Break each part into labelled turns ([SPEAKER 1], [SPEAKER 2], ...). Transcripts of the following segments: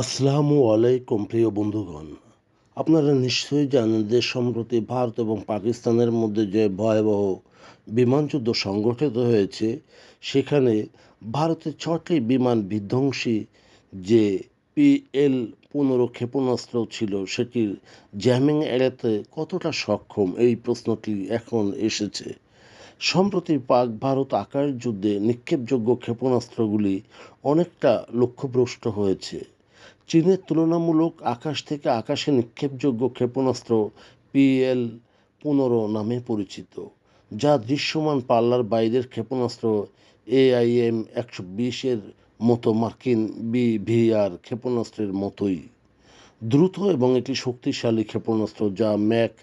[SPEAKER 1] আসসালামু আলাইকুম, প্রিয় বন্ধুগণ। আপনারা নিশ্চয়ই জানেন যে সম্প্রতি ভারত এবং পাকিস্তানের মধ্যে যে ভয়াবহ বিমানযুদ্ধ সংগঠিত হয়েছে, সেখানে ভারতের ছটি বিমান বিধ্বংসী যে পিএল পনেরো ক্ষেপণাস্ত্র ছিল, সেটির জ্যামিং এড়াতে কতটা সক্ষম এই প্রশ্নটি এখন এসেছে। সম্প্রতি পাক ভারত আকাশ যুদ্ধে নিক্ষেপযোগ্য ক্ষেপণাস্ত্রগুলি অনেকটা লক্ষ্যভ্রষ্ট হয়েছে। চীনের তুলনামূলক আকাশ থেকে আকাশে নিক্ষেপযোগ্য ক্ষেপণাস্ত্র পিএল পনেরো নামে পরিচিত, যা দৃশ্যমান পাল্লার বাইরের ক্ষেপণাস্ত্র এআইএম একশো বিশের মতো মার্কিন বিভিআর ক্ষেপণাস্ত্রের মতোই। দ্রুত এবং এটি শক্তিশালী ক্ষেপণাস্ত্র যা ম্যাক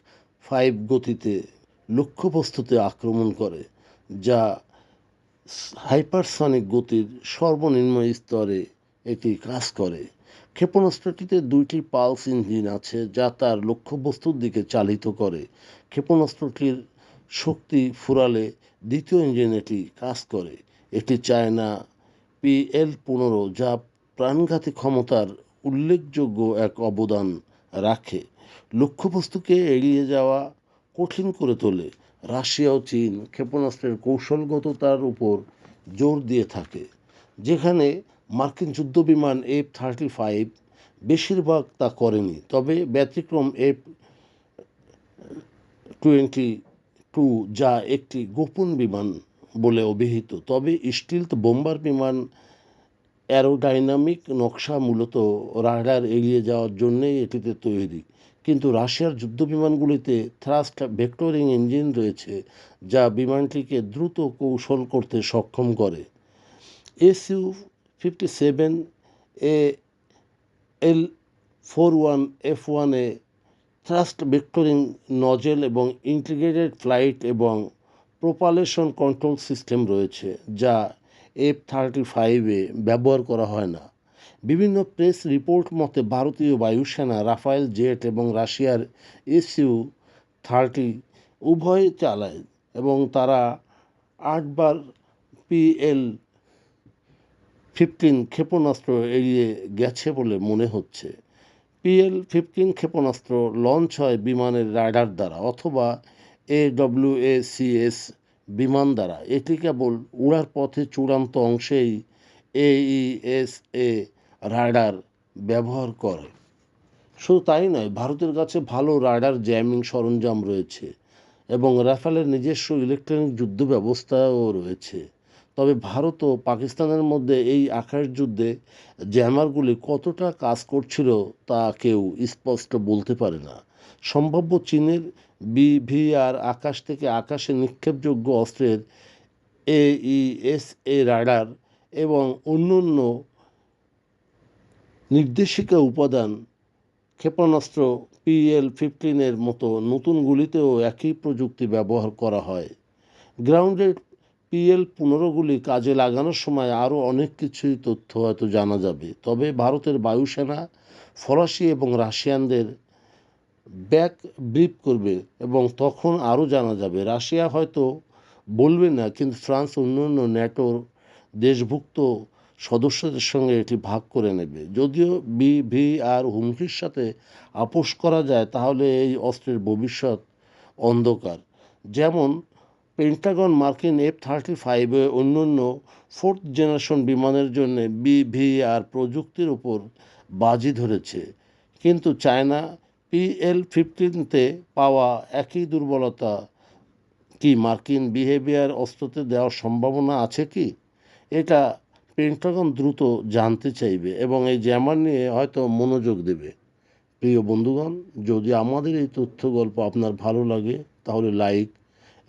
[SPEAKER 1] ফাইভ গতিতে লক্ষ্যবস্তুতে আক্রমণ করে, যা হাইপারসনিক গতির সর্বনিম্ন স্তরে এটি কাজ করে। ক্ষেপণাস্ত্রটিতে দুইটি পালস ইঞ্জিন আছে যা তার লক্ষ্যবস্তুর দিকে চালিত করে। ক্ষেপণাস্ত্রটির শক্তি ফুরালে দ্বিতীয় ইঞ্জিন এটি কাজ করে। এটি চায়না পিএল পনেরো যা প্রাণঘাতী ক্ষমতার উল্লেখযোগ্য এক অবদান রাখে। লক্ষ্যবস্তুকে এড়িয়ে যাওয়া কঠিন করে তোলে। রাশিয়া ও চীন ক্ষেপণাস্ত্রের কৌশলগততার উপর জোর দিয়ে থাকে, যেখানে মার্কিন যুদ্ধবিমান এফ থার্টি ফাইভ বেশিরভাগ তা করেনি, তবে ব্যতিক্রম এফ টোয়েন্টি টু যা একটি গোপন বিমান বলে অভিহিত। তবে স্টিলথ বোম্বার বিমান অ্যারোডাইনামিক নকশা মূলত রাডার এড়িয়ে যাওয়ার জন্যেই এটিতে তৈরি। কিন্তু রাশিয়ার যুদ্ধবিমানগুলিতে থ্রাস্ট ভেক্টরিং ইঞ্জিন রয়েছে, যা বিমানটিকে দ্রুত কৌশল করতে সক্ষম করে। SU fifty seven A L four one F ওয়ানে থ্রাস্ট ভেক্টরিং নজেল এবং ইন্টিগ্রেটেড ফ্লাইট এবং প্রোপালেশন কন্ট্রোল সিস্টেম রয়েছে, যা এফ থার্টি ফাইভে ব্যবহার করা হয় না। বিভিন্ন প্রেস রিপোর্ট মতে ভারতীয় বায়ুসেনা, রাফায়েল জেট এবং রাশিয়ার এসইউ থার্টি উভয় চালায় এবং তারা আটবার পিএল ফিফটিন ক্ষেপণাস্ত্র এড়িয়ে গেছে বলে মনে হচ্ছে। পিএল ফিফটিন ক্ষেপণাস্ত্র লঞ্চ হয় বিমানের রাডার দ্বারা অথবা এডব্লিউএসিএস বিমান দ্বারা। এটি কেবল উড়ার পথে চূড়ান্ত অংশেই এইএসএ রাডার ব্যবহার করে। শুধু তাই নয়, ভারতের কাছে ভালো রাডার জ্যামিং সরঞ্জাম রয়েছে এবং রাফালের নিজস্ব ইলেকট্রনিক যুদ্ধ ব্যবস্থাও রয়েছে। তবে ভারত ও পাকিস্তানের মধ্যে এই আকাশ যুদ্ধে জ্যামারগুলি কতটা কাজ করছিল তা কেউ স্পষ্ট বলতে পারে না। সম্ভাব্য চীনের বিভিআর আকাশ থেকে আকাশে নিক্ষেপযোগ্য অস্ত্রের এ এস এ রাডার এবং অন্যান্য নির্দেশিকা উপাদান, ক্ষেপণাস্ত্র পিএল ফিফটিনের মতো নতুন গুলিতেও একই প্রযুক্তি ব্যবহার করা হয়। গ্রাউন্ডেড পিএল পনেরোগুলি কাজে লাগানোর সময় আরও অনেক কিছুই তথ্য হয়তো জানা যাবে। তবে ভারতের বায়ুসেনা, ফরাসি এবং রাশিয়ানদের ব্যাক ব্রিফ করবে এবং তখন আরও জানা যাবে। রাশিয়া হয়তো বলবে না, কিন্তু ফ্রান্স অন্যান্য ন্যাটোর দেশভুক্ত সদস্যদের সঙ্গে এটি ভাগ করে নেবে। যদিও বিভি আর হুমকির সাথে আপোষ করা যায়, তাহলে এই অস্ত্রের ভবিষ্যৎ অন্ধকার। যেমন পেন্টাগন মার্কিন এফ থার্টি ফাইভে অন্যান্য ফোর্থ জেনারেশন বিমানের জন্য বিভিআর প্রযুক্তির উপর বাজি ধরেছে। কিন্তু চায়না পিএল ফিফটিনতে পাওয়া একই দুর্বলতা কি মার্কিন বিহেভিয়ার অস্ত্রতে দেওয়ার সম্ভাবনা আছে কি? এটা পেন্টাগন দ্রুত জানতে চাইবে এবং এই জ্যামার নিয়ে হয়তো মনোযোগ দেবে। প্রিয় বন্ধুগণ, যদি আমাদের এই তথ্য গল্প আপনার ভালো লাগে, তাহলে লাইক